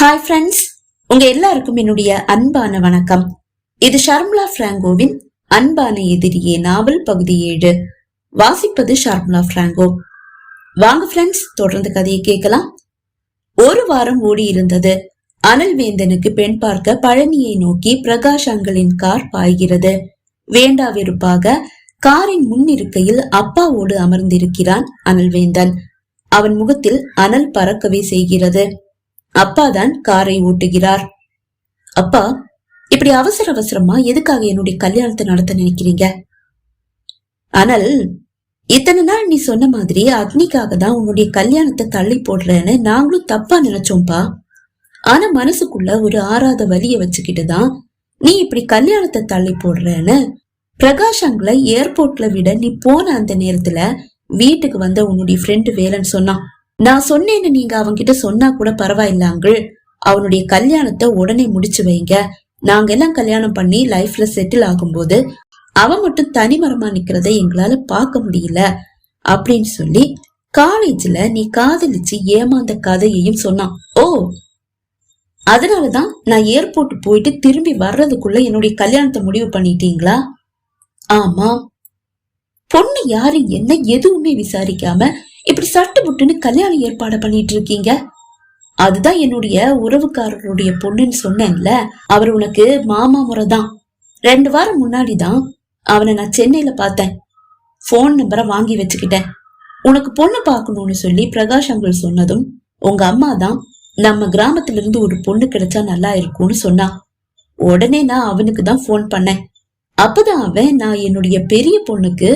Hi friends உங்க எல்லாருக்கும் என்னுடைய அன்பான வணக்கம். இது ஷர்முலா பிராங்கோவின் அன்பான எதிரியே நாவல் பகுதி ஏழு. வாசிப்பது ஷர்முலா பிராங்கோ. வாங்க ஃப்ரெண்ட்ஸ் தொடர்ந்து கதையை கேட்கலாம். ஒரு வாரம் ஓடி இருந்தது. அனல் வேந்தனுக்கு பெண் பார்க்க பழனியை நோக்கி பிரகாஷ் அங்களின் கார் பாய்கிறது. வேண்டா வெறுப்பாக காரின் முன்னிருக்கையில் அப்பாவோடு அமர்ந்திருக்கிறான் அனல்வேந்தன் அவன் முகத்தில் அனல் பறக்கவே செய்கிறது. அப்பாதான் காரை ஓட்டுகிறார். அப்பா இப்படி அவசர அவசரமா எதுக்காக என்னுடைய கல்யாணத்தை நடத்த நினைக்கிறீங்க? அனல் இத்தனை நாள் நீ சொன்ன மாதிரி அக்னிக்காக தான் உன்னுடைய கல்யாணத்தை தள்ளி போடுறேன்னு நாங்களும் தப்பா நினைச்சோம்பா. ஆனா மனசுக்குள்ள ஒரு ஆறாத வலிய வச்சுக்கிட்டு தான் நீ இப்படி கல்யாணத்தை தள்ளி போடுறேன்னு பிரகாஷ் அங்களை ஏர்போர்ட்ல விட நீ போன அந்த நேரத்துல வீட்டுக்கு வந்த உன்னுடைய ஃப்ரெண்டு வேலைன்னு சொன்னான். நான் சொன்னேன்னு நீங்க அவங்கிட்ட சொன்னா கூட பரவாயில்ல அங்கிள் அவனுடைய கல்யாணத்தை உடனே முடிச்சு வைங்க. நாங்க எல்லாம் கல்யாணம் பண்ணி லைஃப்ல செட்டில் ஆகும்போது அவன் மட்டும் தனிமரமா நிக்கிறத எங்களால பார்க்க முடியல அப்படின்னு சொல்லி காலேஜ்ல நீ காதலிச்சு ஏமாந்த கதையையும் சொன்னான். ஓ! அதனாலதான் நான் ஏர்போர்ட் போயிட்டு திரும்பி வர்றதுக்குள்ள என்னுடைய கல்யாணத்தை முடிவு பண்ணிட்டீங்களா? ஆமா. பொண்ணு யாரு என்ன எதுவுமே விசாரிக்காம இப்படி சட்டு புட்டுன்னு கல்யாணம் ஏற்பாடு பண்ணிட்டு இருக்கீங்க அதுதான் என்னுடைய உறவுக்காரருடைய பொண்ணுன்னு சொன்னேன்ல அவர் உனக்கு மாமா முறை தான் ரெண்டு வாரம் முன்னாடி தான் அவனை நான் சென்னையில பார்த்தேன். போன் நம்பரை வாங்கி வச்சுக்கிட்டேன். உனக்கு பொண்ணு பார்க்கணும்னு சொல்லி பிரகாஷ் அங்கிள் சொன்னதும் உங்க அம்மா தான் நம்ம கிராமத்துல இருந்து ஒரு பொண்ணு கிடைச்சா நல்லா இருக்கும்னு சொன்னா. உடனே நான் அவனுக்கு தான் போன் பண்ணேன். அப்பதான் அவன் நான் என்னுடைய பெரிய பொண்ணுக்கு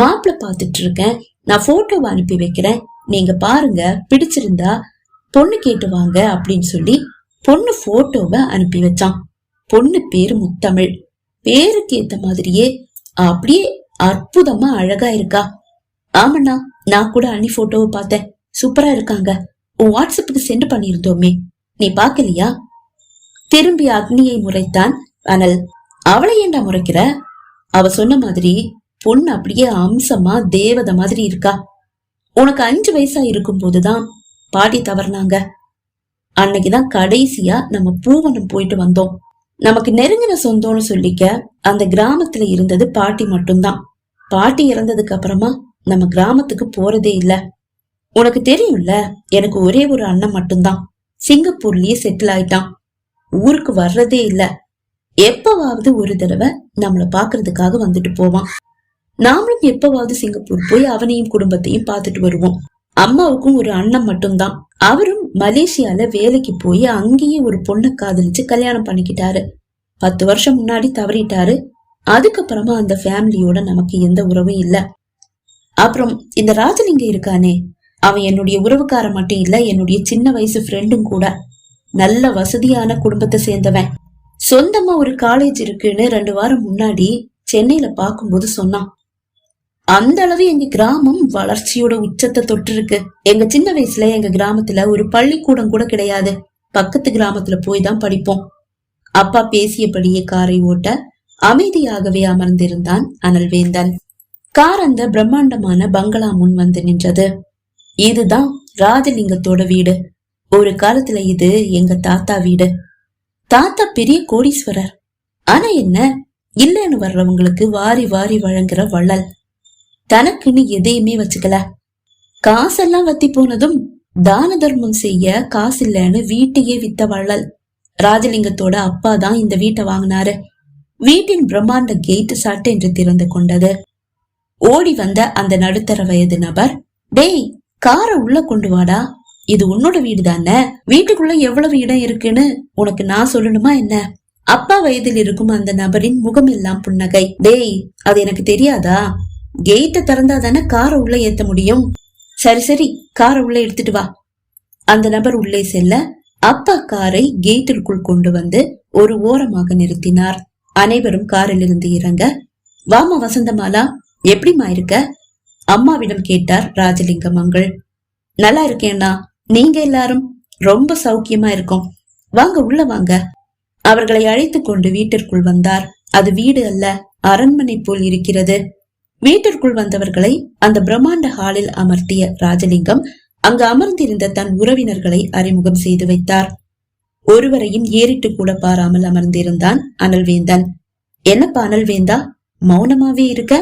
மாப்பிள்ள பாத்துட்டு இருக்கேன். நான் போட்டோவை அனுப்பி வைக்கிறேன். நீங்க பாருங்க பிடிச்சிருந்தா பொண்ணு கேட்டு வாங்க அப்படின்னு சொல்லி பொண்ணு போட்டோவை அனுப்பி வச்சான். பொண்ணு பேரு முத்தமிழ். பேருக்கு ஏத்த மாதிரியே அப்படியே அற்புதமா அழகா இருக்கா. ஆமாண்ணா நான் கூட அன்னி போட்டோவை பார்த்தேன். சூப்பரா இருக்காங்க. உன் வாட்ஸ்அப்புக்கு சென்ட் பண்ணியிருந்தோமே. நீ பாக்கலையா திரும்பி அக்னியை முறைத்தான். அனல் அவளை ஏண்டா முறைக்கிற? அவ சொன்ன மாதிரி பொண்ணு அப்படியே அம்சமா தேவத மாதிரி இருக்கா? உனக்கு அஞ்சு வயசா இருக்கும் போதுதான் பாட்டி தவறினாங்க. அன்னைக்குதான் கடைசியா நம்ம பூவனம் போயிட்டு வந்தோம். நமக்கு நெருங்கின சொந்தம்னு சொல்லிக்க அந்த கிராமத்துல இருந்தது பாட்டி மட்டும்தான். பாட்டி இறந்ததுக்கு அப்புறமா நம்ம கிராமத்துக்கு போறதே இல்ல. உனக்கு தெரியும்ல எனக்கு ஒரே ஒரு அண்ணன் மட்டும்தான். சிங்கப்பூர்லயே செட்டில் ஆயிட்டான். ஊருக்கு வர்றதே இல்ல. எப்பவாவது ஒரு தடவை நம்மள பாக்குறதுக்காக வந்துட்டு போவான். நாமளும் எப்பவாவது சிங்கப்பூர் போய் அவனையும் குடும்பத்தையும் பார்த்துட்டு வருவோம். அம்மாவுக்கும் ஒரு அண்ணன் மட்டும்தான். அவரும் மலேசியால வேலைக்கு போய் அங்கேயே ஒரு பொண்ணை காதலிச்சு கல்யாணம் பண்ணிக்கிட்டாரு. பத்து வருஷம் முன்னாடி தவறிட்டாரு. அதுக்கப்புறமா அந்த ஃபேமிலியோட நமக்கு எந்த உறவும் இல்ல. அப்புறம் இந்த ராஜலிங்க இருக்கானே. அவன் என்னுடைய உறவுக்கார மட்டும் இல்ல என்னுடைய சின்ன வயசு ஃப்ரெண்டும் கூட. நல்ல வசதியான குடும்பத்தை சேர்ந்தவன். சொந்தமா ஒரு காலேஜ் இருக்குன்னு ரெண்டு வாரம் முன்னாடி சென்னையில பாக்கும்போது சொன்னான். அந்த அளவு எங்க கிராமம் வளர்ச்சியோட உச்சத்தை தொட்டிருக்கு. எங்க சின்ன வயசுல எங்க கிராமத்துல ஒரு பள்ளிக்கூடம் கூட கிடையாது. பக்கத்து கிராமத்துல போய் தான் படிப்போம். அப்பா பேசியபடியே காரை ஓட்ட அமைதியாகவே அமர்ந்திருந்தான் அனல்வேந்தன். கார் அந்த பிரம்மாண்டமான பங்களா முன் வந்து நின்றது. இதுதான் ராஜலிங்கத்தோட வீடு. ஒரு காலத்துல இது எங்க தாத்தா வீடு. தாத்தா பெரிய கோடீஸ்வரர். ஆனா என்ன? இல்லைன்னு வர்றவங்களுக்கு வாரி வாரி வழங்குற வள்ளல். தனக்குன்னு எதையுமே வச்சுக்கல. காசெல்லாம் வத்தி போனதும் தான தர்மம் செய்ய காசு இல்லைன்னு வீட்டையே வித்த வள்ளல். ராஜலிங்கத்தோட அப்பா தான் இந்த வீட்டை வாங்கினாரு. வீட்டின் பிரம்மாண்ட கேட்டு சட்டை என்று திறந்து கொண்டது. ஓடி வந்த அந்த நடுத்தர வயது நபர் டேய் காரை உள்ள கொண்டு வாடா. இது உன்னோட வீடு தானே? வீட்டுக்குள்ள எவ்வளவு இடம் இருக்குன்னு உனக்கு நான் சொல்லணுமா என்ன? அப்பா வயதில் இருக்கும் அந்த நபரின் முகம் எல்லாம் புன்னகை. டேய் அது எனக்கு தெரியாதா? கேட்டை திறந்தா தானே காரை உள்ள ஏத்த முடியும்? சரி சரி காரை உள்ள எடுத்துட்டு வா. அந்த நபர் உள்ளே செல்ல அப்பா காரை கேட்டிற்குள் கொண்டு வந்து ஒரு ஓரமாக நிறுத்தினார். அனைவரும் காரில் இருந்து இறங்க வாமா வசந்தமாலா எப்படிமா இருக்க? அம்மாவிடம் கேட்டார் ராஜலிங்கம் அங்கள். நல்லா இருக்கேண்ணா நீங்க எல்லாரும்? ரொம்ப சௌக்கியமா இருக்கும். வாங்க உள்ள வாங்க. அவர்களை அழைத்து கொண்டு வீட்டிற்குள் வந்தார். அது வீடு அல்ல அரண்மனை போல் இருக்கிறது. வீட்டிற்குள் வந்தவர்களை அந்த பிரம்மாண்ட ஹாலில் அமர்த்திய ராஜலிங்கம் அங்கு அமர்ந்திருந்த தன் உறவினர்களை அறிமுகம் செய்து வைத்தார். ஒருவரையும் ஏறிட்டு கூட பாராமல் அமர்ந்திருந்தான் அனல்வேந்தன். என்னப்பா அனல்வேந்தா மௌனமாவே இருக்க?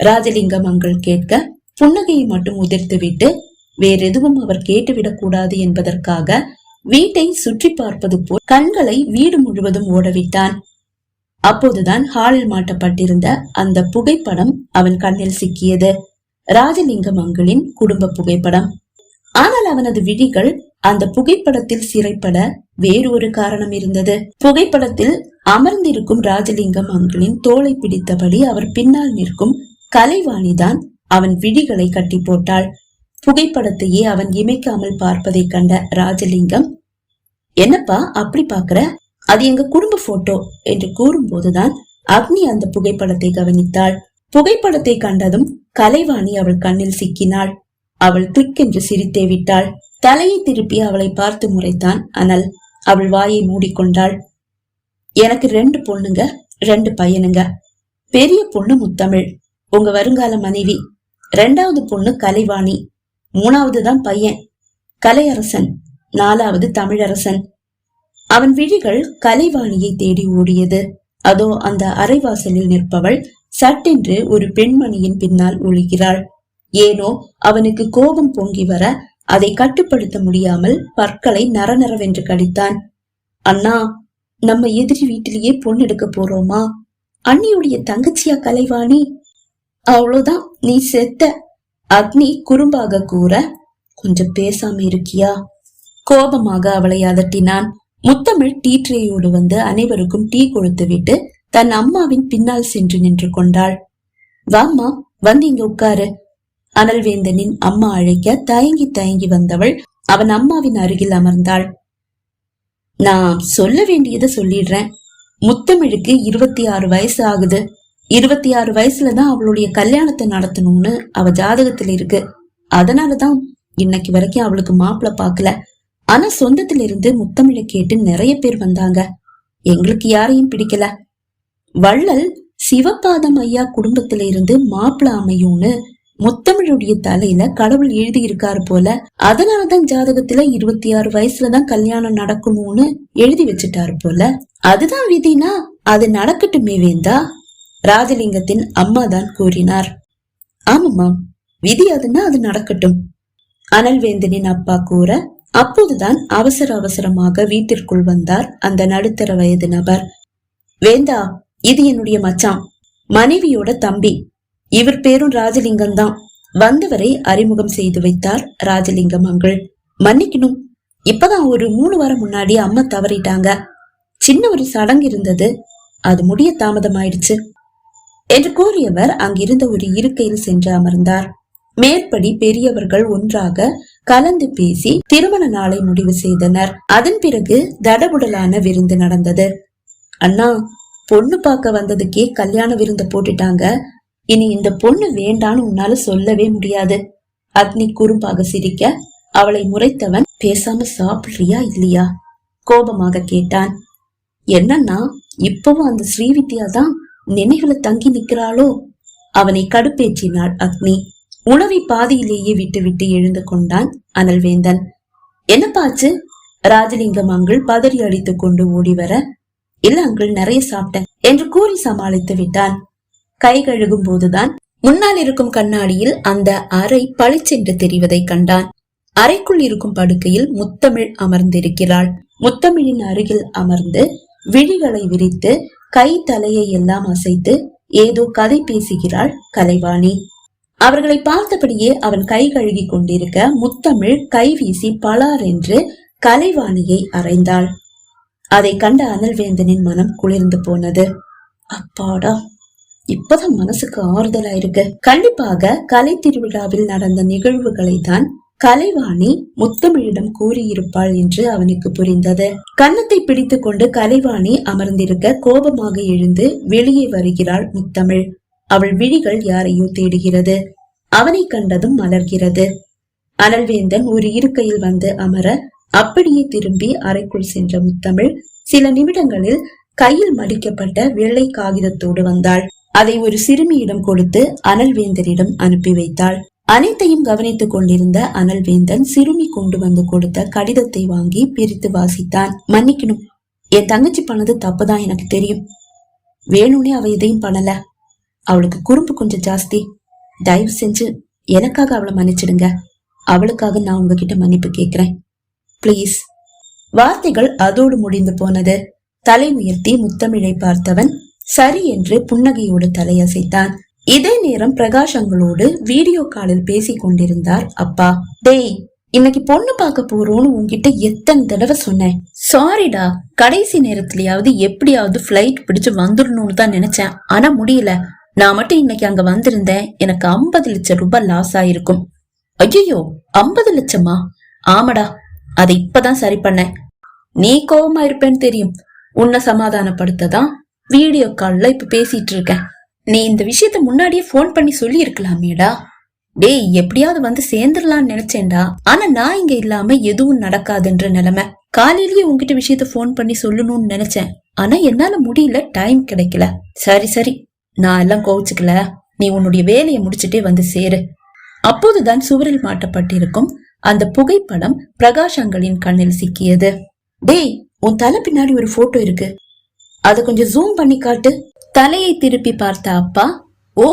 ராஜலிங்கம் அங்கள் கேட்க புன்னகையை மட்டும் உதிர்த்துவிட்டு வேறெதுவும் அவர் கேட்டுவிடக் கூடாது என்பதற்காக வீட்டை சுற்றி பார்ப்பது போல் கண்களை வீடு முழுவதும் ஓடவிட்டான். அப்போதுதான் ஹாலில் மாட்டப்பட்டிருந்த அந்த புகைப்படம் அவன் கண்ணில் சிக்கியது. ராஜலிங்கம் அங்கிளின் குடும்ப புகைப்படம். ஆனால் அவனது விழிகள் அந்த புகைப்படத்தில் சிறைப்பட வேறு ஒரு காரணம் இருந்தது. புகைப்படத்தில் அமர்ந்திருக்கும் ராஜலிங்கம் அங்கிளின் தோலை பிடித்தபடி அவர் பின்னால் நிற்கும் கலைவாணிதான் அவன் விழிகளை கட்டி போட்டாள். புகைப்படத்தையே அவன் இமைக்காமல் பார்ப்பதை கண்ட ராஜலிங்கம் என்னப்பா அப்படி பாக்குற அது எங்க குடும்ப போட்டோ என்று கூறும்போதுதான் அக்னி அந்த புகைப்படத்தை கவனித்தாள். புகைப்படத்தை கண்டதும் கலைவாணி அவள் கண்ணில் சிக்கினாள். அவள் என்று சிரித்தே விட்டாள். தலையை திருப்பி அவளை பார்த்து முறைத்தான் அனல். அவள் வாயை மூடிக்கொண்டாள். எனக்கு ரெண்டு பொண்ணுங்க ரெண்டு பையனுங்க. பெரிய பொண்ணு முத்தமிழ். உங்க வருங்கால மனைவி. ரெண்டாவது பொண்ணு கலைவாணி. மூணாவது தான் பையன். கலையரசன். நாலாவது தமிழரசன். அவன் விழிகள் கலைவாணியை தேடி ஓடியது. அதோ அந்த அரைவாசலில் நிற்பவள் சட்டென்று ஒரு பெண்மணியின் பின்னால் ஒழுகிறாள் ஏனோ அவனுக்கு கோபம் பொங்கி வர அதை கட்டுப்படுத்த முடியாமல் பற்களை நரநரவென்று கடித்தான். அண்ணா நம்ம எதிரி வீட்டிலேயே பொண்ணு எடுக்க போறோமா? அண்ணியுடைய தங்கச்சியா கலைவாணி? அவ்வளவுதான் நீ செத்த. அக்னி குறும்பாக கூற கொஞ்சம் பேசாம இருக்கியா? கோபமாக அவளை அதட்டினான். முத்தமிழ் டீ ட்ரேயோடு வந்து அனைவருக்கும் டீ கொடுத்து விட்டு தன் அம்மாவின் பின்னால் சென்று நின்று கொண்டாள். வாம்மா வந்து இங்க உட்காரு. அனல்வேந்தனின் அம்மா அழைக்க தயங்கி தயங்கி வந்தவள் அவன் அம்மாவின் அருகில் அமர்ந்தாள். நான் சொல்ல வேண்டியதை சொல்லிடுறேன். முத்தமிழுக்கு இருபத்தி ஆறு வயசு ஆகுது. இருபத்தி ஆறு வயசுலதான் அவளுடைய கல்யாணத்தை நடத்தணும்னு அவ ஜாதகத்துல இருக்கு. அதனாலதான் இன்னைக்கு வரைக்கும் அவளுக்கு மாப்பிள்ள பாக்கல ஆனா சொந்தத்துல இருந்து முத்தமிழை கேட்டு நிறைய பேர் வந்தாங்க. எங்களுக்கு யாரையும் பிடிக்கல. வள்ளல் சிவபாதம் ஐயா குடும்பத்துல இருந்து மாப்பிள அமையும்னு முத்தமிழுடைய தலையில கடவுள் எழுதி இருக்காரு போல. அதனாலதான் ஜாதகத்துல இருபத்தி ஆறு வயசுலதான் கல்யாணம் நடக்கணும்னு எழுதி வச்சுட்டாரு போல. அதுதான் விதினா அது நடக்கட்டுமே வேந்தா ராஜலிங்கத்தின் அம்மா தான் கூறினார். ஆமாமா விதி அதுன்னா அது நடக்கட்டும். அனல்வேந்தனின் அப்பா கூற அப்போதுதான் அவசர அவசரமாக வீட்டிற்குள் வந்தார் அந்த நடுத்தர வயது நபர். வேந்தா இது என்னுடைய மச்சான். மனைவியோட தம்பி. இவர் பேரும் ராஜலிங்கம் தான். வந்தவரை அறிமுகம் செய்து வைத்தார் ராஜலிங்கம் அங்கள். மன்னிக்கணும். இப்பதான் ஒரு மூணு வாரம் முன்னாடி அம்மா தவறிட்டாங்க. சின்ன ஒரு சடங்கு இருந்தது. அது முடிய தாமதமாயிடுச்சு. என்று கூறியவர் அங்கிருந்த ஒரு இருக்கையில் சென்று அமர்ந்தார். மேற்படி பெரியவர்கள் ஒன்றாக கலந்து பேசி திருமண நாளை முடிவு செய்தனர். அதன் பிறகு தடபுடலான விருந்து நடந்தது. அண்ணா பொண்ணு பார்க்க வந்ததுக்கே கல்யாண விருந்த போட்டுட்டாங்க. இனி இந்த பொண்ணு வேண்டான்னு உன்னால சொல்லவே முடியாது. அக்னி குறும்பாக சிரிக்க அவளை முறைத்தவன் பேசாம சாப்பிடுறியா இல்லையா? கோபமாக கேட்டான். என்னன்னா இப்பவும் அந்த ஸ்ரீவித்யா தான் நினைவுல தங்கி நிக்கிறாளோ? அவனை கடுப்பேற்றினாள் அக்னி. உணவை பாதியிலேயே விட்டுவிட்டு எழுந்து கொண்டான் அனல்வேந்தன். என்னப்பாச்சு ராஜலிங்கம் அங்கிள் பதறி அடித்துக் கொண்டு ஓடி வர இல்ல அங்கிள் நிறைய சாப்பிட்டேன் என்று கூறி சமாளித்து விட்டான். கை கழுகும் போதுதான் முன்னால் இருக்கும் கண்ணாடியில் அந்த அறை பளிச்சென்று தெரிவதை கண்டான். அறைக்குள் இருக்கும் படுக்கையில் முத்தமிழ் அமர்ந்திருக்கிறாள். முத்தமிழின் அருகில் அமர்ந்து விழிகளை விரித்து கை தலையை எல்லாம் அசைத்து ஏதோ கதை பேசுகிறாள் கலைவாணி. அவர்களை பார்த்தபடியே அவன் கை கழுகி கொண்டிருக்க முத்தமிழ் கை வீசி பலார் என்று கலைவாணியை அறைந்தாள். அதை கண்ட அனல்வேந்தனின் மனம் குளிர்ந்து போனது. அப்பாடா இப்பதான் மனசுக்கு ஆறுதலா இருக்கு கண்டிப்பாக கலை திருவிழாவில் நடந்த நிகழ்வுகளை தான் கலைவாணி முத்தமிழிடம் கூறியிருப்பாள் என்று அவனுக்கு புரிந்தது. கன்னத்தை பிடித்துக் கொண்டு கலைவாணி அமர்ந்திருக்க கோபமாக எழுந்து வெளியே வருகிறாள் முத்தமிழ். அவள் விழிகள் யாரையோ தேடுகிறது. அவனை கண்டதும் மலர்கிறது. அனல்வேந்தன் ஒரு இருக்கையில் வந்து அமர அப்படியே திரும்பி அறைக்குள் சென்ற முத்தமிழ் சில நிமிடங்களில் கையில் மடிக்கப்பட்ட வெள்ளை காகிதத்தோடு வந்தாள். அதை ஒரு சிறுமியிடம் கொடுத்து அனல்வேந்தரிடம் அனுப்பி வைத்தாள். அனைத்தையும் கவனித்துக் கொண்டிருந்த அனல்வேந்தன் சிறுமி கொண்டு வந்து கொடுத்த கடிதத்தை வாங்கி பிரித்து வாசித்தான். மன்னிக்கணும். என் தங்கச்சி பண்ணது தப்புதான் எனக்கு தெரியும். வேணும்னே அவ எதையும் பண்ணல. அவளுக்கு குறும்பு கொஞ்சம் ஜாஸ்தி. தயவு செஞ்சு எனக்காக அவளை மன்னிச்சிடுங்க. அவளுக்காக நான் உங்ககிட்ட மன்னிப்பு கேட்கிறேன். ப்ளீஸ் வார்த்தைகள் அதோடு முடிந்து போனது. தலை உயர்த்தி முத்தமிழை பார்த்தவன் சரி என்று புன்னகையோடு தலையசைத்தான். இதே நேரம் பிரகாஷங்களோடு வீடியோ காலில் பேசிக் கொண்டிருந்தார் அப்பா. டேய் இன்னைக்கு பொண்ணு பார்க்க போறோம்னு உன்கிட்ட எத்தனை தடவை சொன்னேன். சாரிடா கடைசி நேரத்திலயாவது எப்படியாவது ஃபிளைட் பிடிச்சு வந்துடணும்னு தான் நினைச்சேன். ஆனா முடியல. நான் மட்டும் இன்னைக்கு அங்க வந்திருந்தேன். எனக்கு ஐம்பது லட்சம் ரூபாய் லாஸ் ஆயிருக்கும். ஐயோ ஐம்பது லட்சமா? ஆமாடா அதை இப்பதான் சரி பண்ணேன். நீ கோவமா இருப்பேன்னு தெரியும். உன்னை சமாதானப்படுத்ததான் வீடியோ கால்ல இப்ப பேசிட்டு இருக்கேன். நீ இந்த விஷயத்த முன்னாடியே போன் பண்ணி சொல்லி இருக்கலாமேடா டேய் எப்படியாவது வந்து சேர்ந்துடலாம்னு நினைச்சேன்டா. ஆனா நான் இங்க இல்லாம எதுவும் நடக்காதுன்ற நிலைமை. காலையிலேயே உன்கிட்ட விஷயத்த போன் பண்ணி சொல்லணும்னு நினைச்சேன். ஆனா என்னால முடியல டைம் கிடைக்கல. சரி சரி. நான் எல்லாம் கோவிச்சுக்கல. நீ உன்னுடைய வேலையை முடிச்சிட்டே வந்து சேரு. அப்போதுதான் சுவரில் மாட்டப்பட்டிருக்கும் அந்த புகைப்படம் பிரகாஷங்களின் கண்ணில் சிக்கியது. டேய் உன் தலை பின்னாடி ஒரு போட்டோ இருக்கு. அத கொஞ்சம் ஜூம் பண்ணி காட்டு. தலையை திருப்பி பார்த்த அப்பா ஓ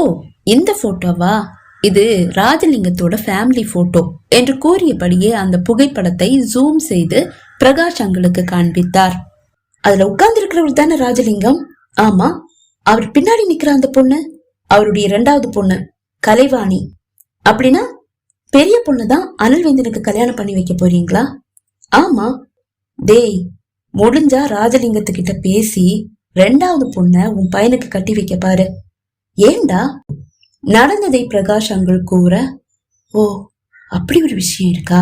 இந்த போட்டோவா இது ராஜலிங்கத்தோட ஃபேமிலி போட்டோ என்று கூறியபடியே அந்த புகைப்படத்தை ஜூம் செய்து பிரகாஷ் அங்களுக்கு காண்பித்தார். அதுல உட்கார்ந்து இருக்கிறவர் தானே ராஜலிங்கம்? ஆமா அவர் பின்னாடி நிக்கிற அந்த பொண்ணு அவருடைய இரண்டாவது பொண்ணு கலைவாணி. அப்படின்னா பெரிய பொண்ணு தான் அனல்வேந்தனுக்கு கல்யாணம் பண்ணி வைக்க போறீங்களா? ஆமா. டேய் முடிஞ்சா ராஜலிங்கத்துக்கிட்ட பேசி ரெண்டாவது பொண்ண உன் பையனுக்கு கட்டி வைக்க பாரு. ஏண்டா? நடந்ததை பிரகாஷ் அங்குள் கூற ஓ அப்படி ஒரு விஷயம் இருக்கா?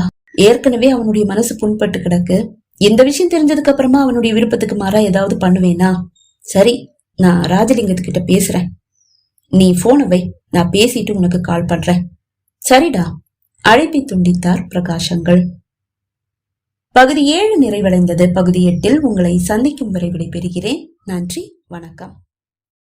ஏற்கனவே அவனுடைய மனசு புண்பட்டு கிடக்கு. இந்த விஷயம் தெரிஞ்சதுக்கு அப்புறமா அவனுடைய விருப்பத்துக்கு மாறா ஏதாவது பண்ணுவேனா? சரி நான் ராஜலிங்கத்துக்கிட்ட பேசுறேன். நீ போனை வை நான் பேசிட்டு உனக்கு கால் பண்றேன். சரிடா அழைப்பை துண்டித்தார் பிரகாஷங்கள். பகுதி ஏழு நிறைவடைந்தது. பகுதி எட்டில் உங்களை சந்திக்கும் வரை விடைபெறுகிறேன். நன்றி வணக்கம்.